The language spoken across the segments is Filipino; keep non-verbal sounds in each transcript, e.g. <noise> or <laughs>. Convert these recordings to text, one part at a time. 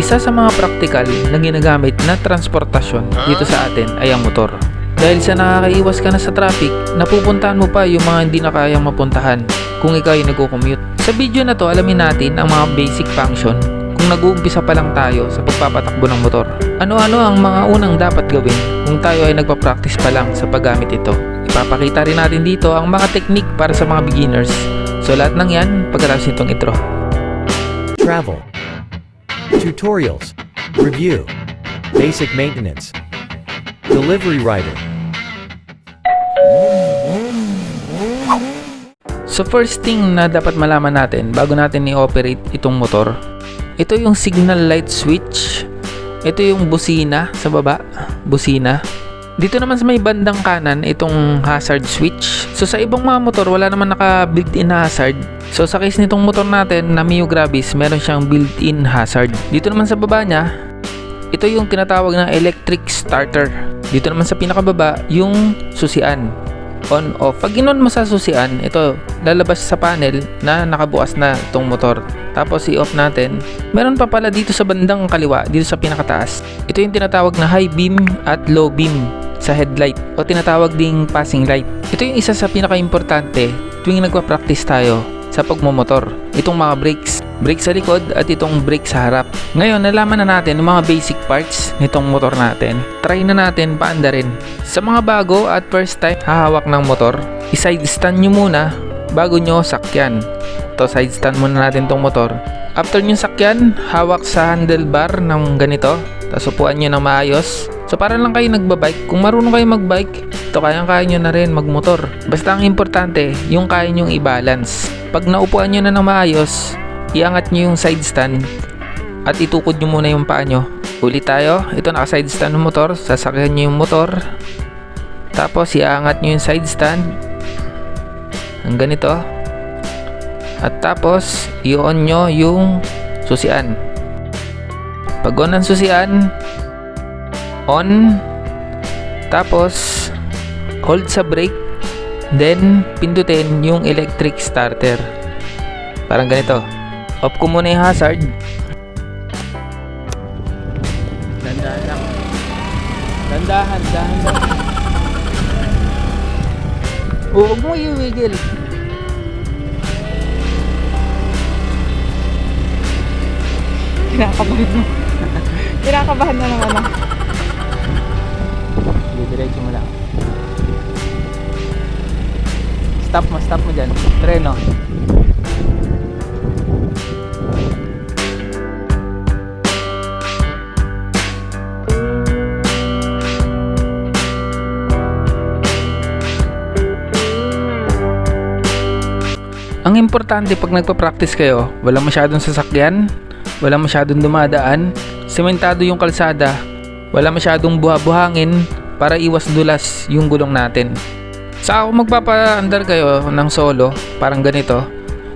Isa sa mga praktikal na ginagamit na transportasyon dito sa atin ay ang motor. Dahil sa nakakaiwas ka na sa traffic, napupuntahan mo pa yung mga hindi na kayang mapuntahan kung ikaw ay nagko-commute. Sa video na to, alamin natin ang mga basic function kung nag-uumpisa pa lang tayo sa pagpapatakbo ng motor. Ano-ano ang mga unang dapat gawin kung tayo ay nagpa-practice pa lang sa paggamit ito. Ipapakita rin natin dito ang mga technique para sa mga beginners. So lahat ng yan pagkatapos nitong intro. Travel. Tutorials. Review. Basic maintenance. Delivery rider. So first thing na dapat malaman natin bago natin i-operate itong motor, ito yung signal light switch. Ito yung busina sa baba, busina. Dito naman sa may bandang kanan, itong hazard switch. So sa ibang mga motor, wala naman naka built-in na hazard. So sa case nitong motor natin na Mio Gravis, meron siyang built-in hazard. Dito naman sa baba niya, ito yung tinatawag na electric starter. Dito naman sa pinakababa, yung susian on off. Pag inon mo sa susian, ito lalabas sa panel na nakabukas na itong motor. Tapos i-off natin. Meron pa pala dito sa bandang kaliwa, dito sa pinakataas. Ito yung tinatawag na high beam at low beam sa headlight o tinatawag ding passing light. Ito yung isa sa pinaka-importante tuwing nagpa-practice tayo sa pagmumotor. Itong mga brakes. Brake sa likod at itong brake sa harap. Ngayon, nalaman na natin yung mga basic parts nitong motor natin. Try na natin paanda rin. Sa mga bago at first time hahawak ng motor, i-side stand nyo muna bago nyo sakyan. To side stand muna natin tong motor. After nyo sakyan, hawak sa handlebar ng ganito. Tapos upuan nyo ng maayos. So para lang kayo nagbabike, kung marunong kayo magbike, ito kayang-kaya nyo na rin magmotor. Basta ang importante, yung kaya nyong i-balance. Pag naupuan nyo na ng maayos, iangat nyo yung side stand at itukod nyo muna yung paa nyo. Ulit tayo, ito naka side stand ng motor, sasakyan nyo yung motor. Tapos iangat nyo yung side stand ng ganito. At tapos, i-on nyo yung susian. Pag on ang susian, on, tapos hold sa brake, then pindutin yung electric starter. Parang ganito. Off ko muna yung hazard. Dandahan lang. Dandahan, dahan. Oh, huwag mo iwigil. Kinakabahan mo. <laughs> Kinakabahan na naman ako. Didiretso mo lang. Stop mo, stop mo dyan. Treno. Ang importante pag nagpa-practice kayo, wala masyadong sasakyan, wala masyadong dumadaan, sementado yung kalsada, wala masyadong buha-buhangin para iwas dulas yung gulong natin. Sa ako magpapaandar kayo ng solo, parang ganito,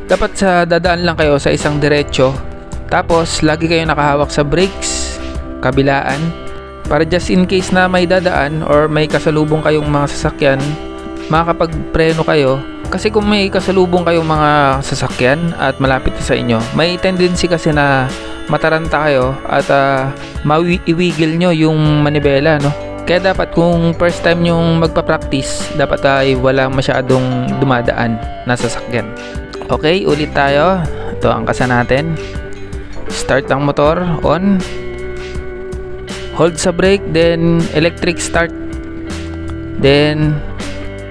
dapat sa dadaan lang kayo sa isang diretsyo, tapos lagi kayo nakahawak sa brakes, kabilaan, para just in case na may dadaan or may kasalubong kayong mga sasakyan, makakapagpreno kayo kasi kung may kasalubong kayong mga sasakyan at malapit sa inyo, may tendency kasi na mataranta kayo at uh, maiwigil nyo yung manibela, no? Kaya dapat kung first time yung magpa-practice, dapat ay wala masyadong dumadaan na sasakyan. Okay, ulit tayo. Ito ang kasa natin. Start ang motor, on. Hold sa brake, then electric start. Then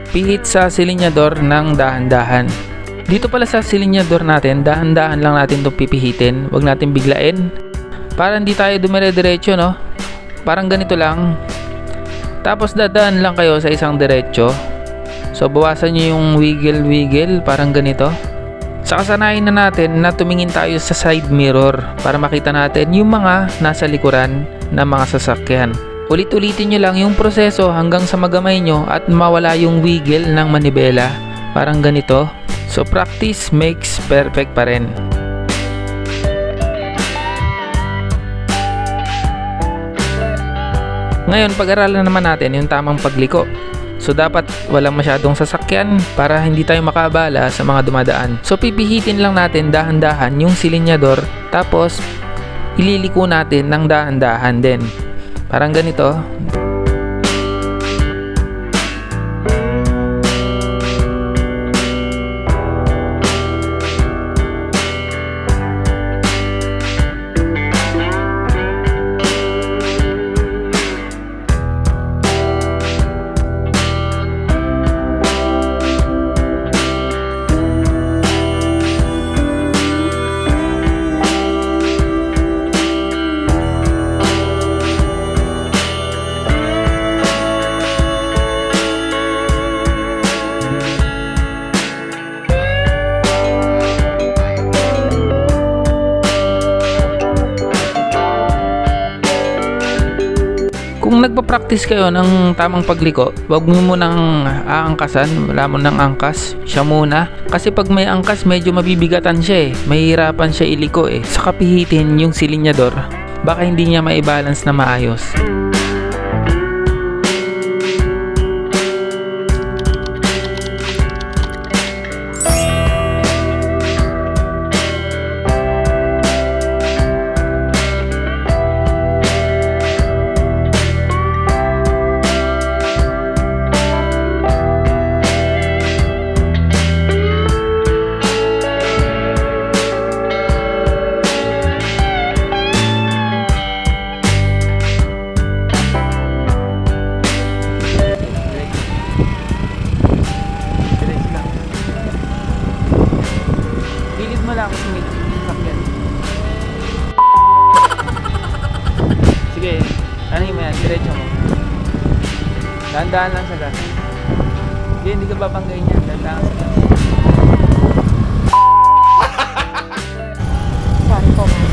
pihit sa silinyador ng dahan-dahan. Dito pala sa silinyador natin, dahan-dahan lang natin itong pipihitin. Huwag natin biglain. Para hindi tayo dumire-diretso, no? Parang ganito lang. Tapos dadaan lang kayo sa isang diretso. So bawasan nyo yung wiggle-wiggle, parang ganito. Sa kasanayan na natin na tumingin tayo sa side mirror para makita natin yung mga nasa likuran ng mga sasakyan. Ulit-ulitin nyo lang yung proseso hanggang sa magamay nyo at mawala yung wiggle ng manibela. Parang ganito. So practice makes perfect pa rin. Ngayon, pag-aralan naman natin yung tamang pagliko. So dapat walang masyadong sasakyan para hindi tayo makabala sa mga dumadaan. So pipihitin lang natin dahan-dahan yung silinyador tapos ililiko natin ng dahan-dahan din. Parang ganito. Kung nagpa-practice kayo ng tamang pagliko, wag mo munang aangkasan, wala mo nang angkas, siya muna. Kasi pag may angkas, medyo mabibigatan siya eh. Mahihirapan siya iliko eh. Saka pihitin yung silinyador, baka hindi niya maibalance na maayos. Dahan-dahan lang sa gas. Sige, hindi ka babanggayin yan. Dahan-dahan sa gas. Sorry po.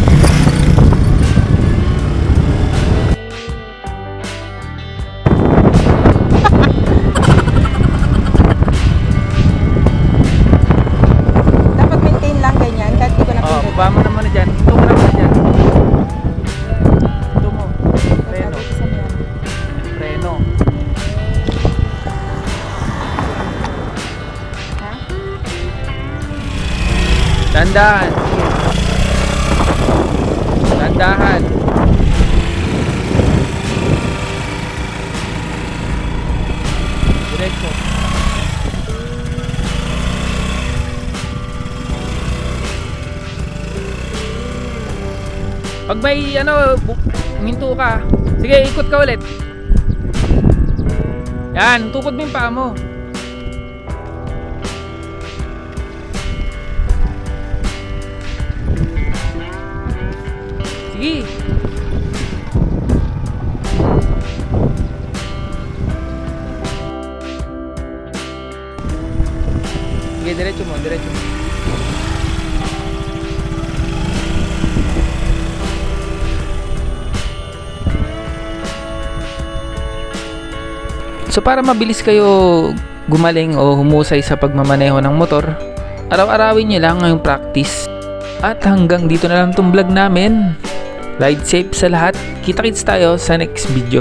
Dandahan. Dandahan. Diretso. Pag may ano, minto ka. Sige, ikot ka ulit. Yan, tukod mo yung paa mo. Sige. Sige, diretso mo, diretso. So para mabilis kayo gumaling o humusay sa pagmamaneho ng motor, araw-arawin nyo lang ngayong practice. At hanggang dito na lang itong vlog namin. Ride safe sa lahat. Kita-kits tayo sa next video.